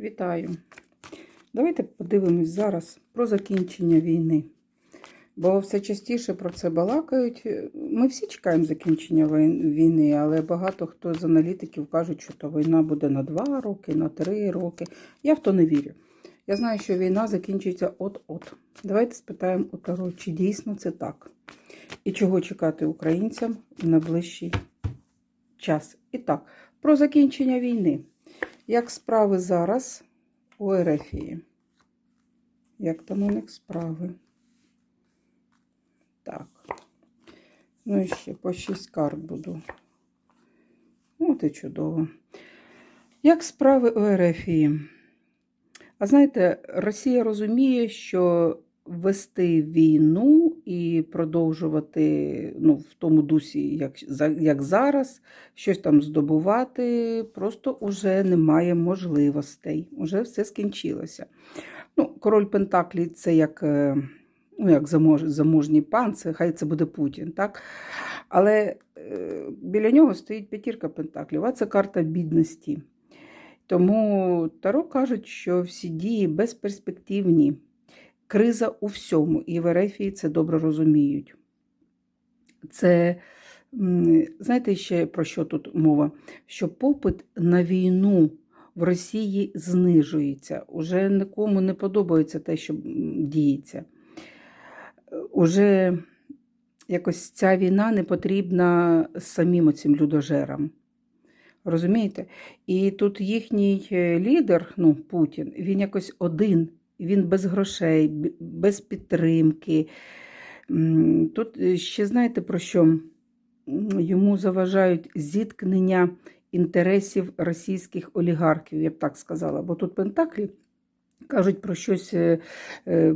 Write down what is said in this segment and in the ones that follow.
Вітаю. Давайте подивимось зараз про закінчення війни. Бо все частіше про це балакають. Ми всі чекаємо закінчення війни, але багато хто з аналітиків кажуть, що то війна буде на 2 роки, на 3 роки. Я в то не вірю. Я знаю, що війна закінчиться от-от. Давайте спитаємо у Таро, чи дійсно це так. І чого чекати українцям в найближчий час. І так, про закінчення війни. Як справи зараз у Ерефії? Як там у них справи? Так. Ну і ще по 6 карт буду. От і чудово. Як справи у Ерефії? А знаєте, Росія розуміє, що вести війну і продовжувати ну, в тому дусі, як, як зараз, щось там здобувати, просто вже немає можливостей. Уже все скінчилося. Ну, король Пентаклі це як, е, ну, як замож, заможній пан, це хай це буде Путін, так? Але е, біля нього стоїть п'ятірка Пентаклів, а це карта бідності. Тому Таро кажуть, що всі дії безперспективні. Криза у всьому, і в Ерефії це добре розуміють. Це, знаєте, ще про що тут мова? Що попит на війну в Росії знижується. Уже нікому не подобається те, що діється. Уже якось ця війна не потрібна самим цим людожерам. Розумієте? І тут їхній е, лідер, ну, Путін, він якось один, він без грошей, без підтримки. Тут е, ще знаєте про що? Йому заважають зіткнення інтересів російських олігархів, я б так сказала. Бо тут Пентаклі кажуть про щось, е, е,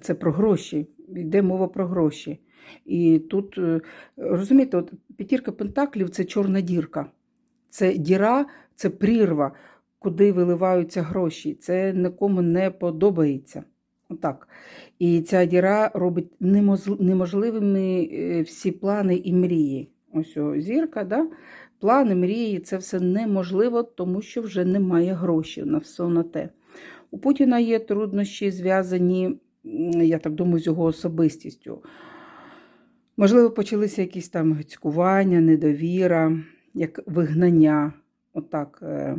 це про гроші, йде мова про гроші. І тут, розумієте, от п'ятірка Пентаклів це чорна дірка. Це діра, це прірва, куди виливаються гроші. Це нікому не подобається. Отак. І ця діра робить неможливими е, всі плани і мрії. Ось о, зірка, да? плани, мрії це все неможливо, тому що вже немає грошей на все на те. У Путіна є труднощі, зв'язані, я так думаю, з його особистістю. Можливо, почалися якісь там гицькування, недовіра, як вигнання. Отак. е.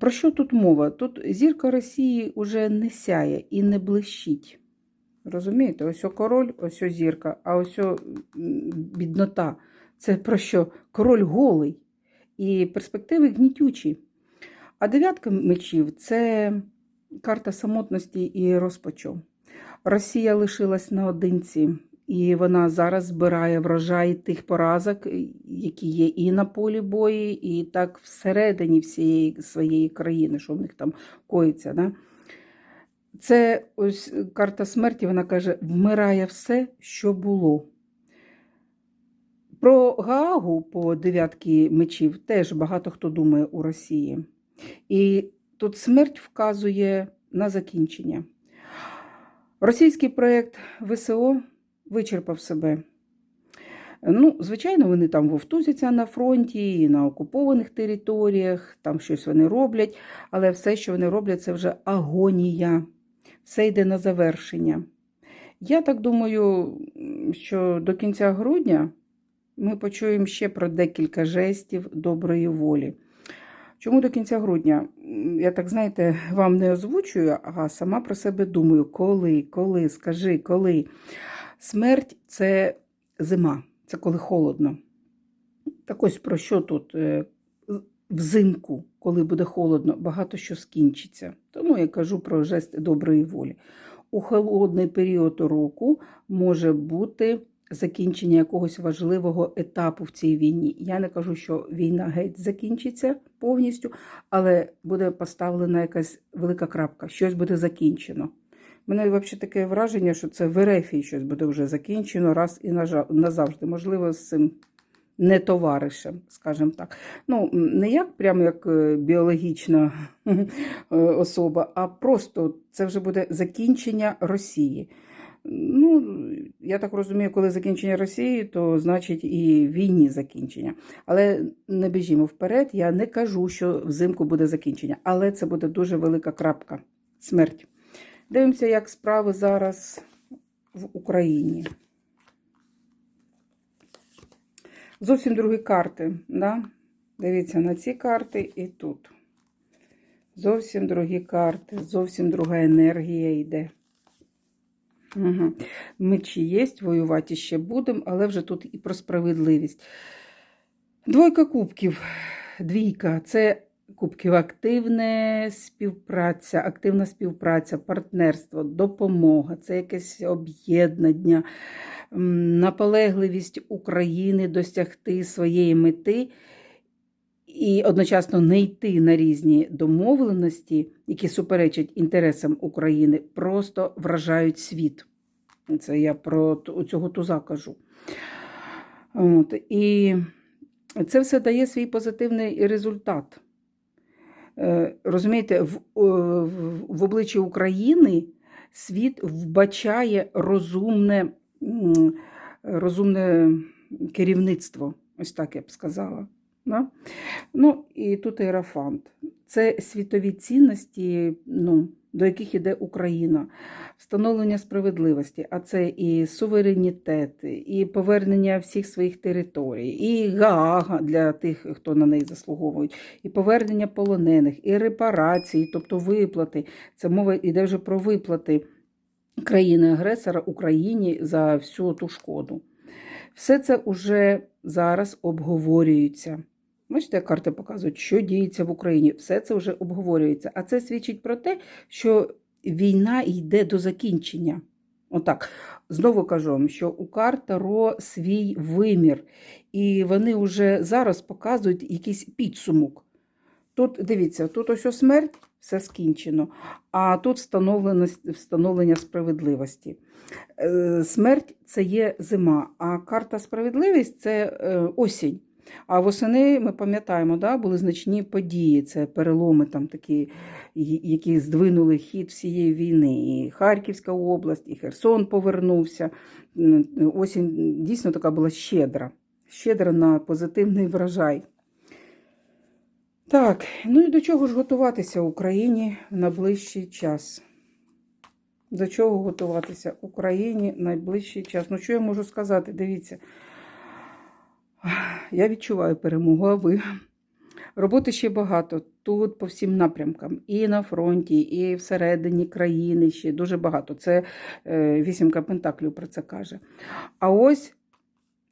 Про що тут мова? Тут зірка Росії уже не сяє і не блищить. Розумієте? Ось о король, ось о зірка, а ось о біднота. Це про що? Король голий і перспективи гнітючі. А дев'ятка мечів це карта самотності і розпачу. Росія лишилась наодинці, і вона зараз збирає врожай тих поразок, які є і на полі бою, і так всередині всієї своєї країни, що в них там коїться. Да? Це ось карта смерті, вона каже: вмирає все, що було. Про Гаагу по дев'ятки мечів теж багато хто думає у Росії. І тут смерть вказує на закінчення. Російський проєкт ВСО вичерпав себе. Ну, звичайно, вони там вовтузяться на фронті і на окупованих територіях, там щось вони роблять, але все, що вони роблять, це вже агонія. Все йде на завершення. Я так думаю, що до кінця грудня ми почуємо ще про декілька жестів доброї волі. Чому до кінця грудня? Я так, знаєте, вам не озвучую, а сама про себе думаю, коли, коли, скажи, коли. Смерть це зима, це коли холодно. Так ось про що тут? Е, Взимку, коли буде холодно, багато що скінчиться. Тому я кажу про жест доброї волі. У холодний період року може бути закінчення якогось важливого етапу в цій війні. Я не кажу, що війна геть закінчиться повністю, але буде поставлена якась велика крапка, щось буде закінчено. Мене взагалі таке враження, що це в Ерефії щось буде вже закінчено раз і назавжди. Можливо, з цим не товаришем, скажімо так. Ну, не як прямо як е, біологічна е, особа, а просто це вже буде закінчення Росії. Ну, я так розумію, коли закінчення Росії, то значить і війні закінчення. Але не біжімо вперед. Я не кажу, що взимку буде закінчення, але це буде дуже велика крапка смерть. Дивимося, як справи зараз в Україні. Зовсім другі карти. Да? Дивіться на ці карти і тут. Зовсім другі карти, зовсім друга енергія йде. Угу. Мечі є, воювати ще будемо, але вже тут і про справедливість. Двойка кубків, двійка це кубків активна співпраця, активна співпраця, партнерство, допомога, це якесь об'єднання, наполегливість України досягти своєї мети і одночасно не йти на різні домовленості, які суперечать інтересам України, просто вражають світ. Це я про цього туза кажу. От, і це все дає свій позитивний результат. Е, Розумієте, в, в, обличчі України світ вбачає розумне, розумне керівництво, ось так я б сказала. Да? Ну, і тут іерафант. Це світові цінності, ну, до яких іде Україна, встановлення справедливості, а це і суверенітет, і повернення всіх своїх територій, і Гаага для тих, хто на неї заслуговують, і повернення полонених, і репарації, тобто виплати. Це мова йде вже про виплати країни-агресора Україні за всю ту шкоду. Все це вже зараз обговорюється. Бачите, як карти показують, що діється в Україні. Все це вже обговорюється. А це свідчить про те, що війна йде до закінчення. Отак. Знову кажу вам, що у карт Таро свій вимір, і вони вже зараз показують якийсь підсумок. Тут дивіться, тут ось смерть, все скінчено, а тут встановлення справедливості. Е, Смерть це є зима, а карта справедливість це е, осінь. А восени ми пам'ятаємо, да, були значні події, це переломи там такі, які здвинули хід всієї війни. І Харківська область, і Херсон повернувся. Осінь дійсно така була щедра, щедра на позитивний врожай. Так, ну і до чого ж готуватися Україні в найближчий час? До чого готуватися Україні в найближчий час? Ну, що я можу сказати? Дивіться, я відчуваю перемогу, а ви? Роботи ще багато. Тут по всім напрямкам. І на фронті, і всередині країни ще дуже багато. Це е, вісімка пентаклів про це каже. А ось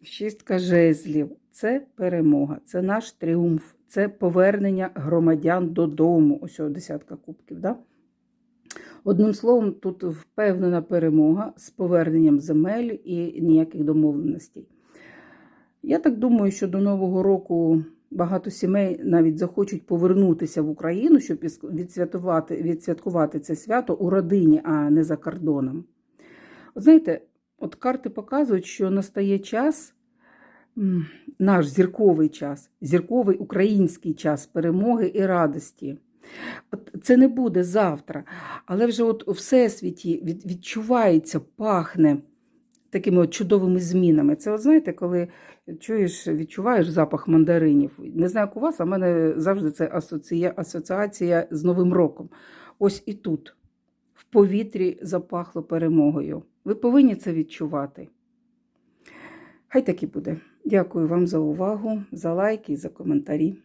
шістка жезлів це перемога, це наш тріумф, це повернення громадян додому. Ось десятка кубків. Да? Одним словом, тут впевнена перемога з поверненням земель і ніяких домовленостей. Я так думаю, що до Нового року багато сімей навіть захочуть повернутися в Україну, щоб відсвяткувати, відсвяткувати це свято у родині, а не за кордоном. От знаєте, от карти показують, що настає час, наш зірковий час, зірковий український час перемоги і радості. Це не буде завтра, але вже от у всесвіті від, відчувається, пахне такими от чудовими змінами. Це, от знаєте, коли чуєш, відчуваєш запах мандаринів. Не знаю, як у вас, а в мене завжди це асоція, асоціація з Новим роком. Ось і тут, в повітрі запахло перемогою. Ви повинні це відчувати. Хай так і буде. Дякую вам за увагу, за лайки і за коментарі.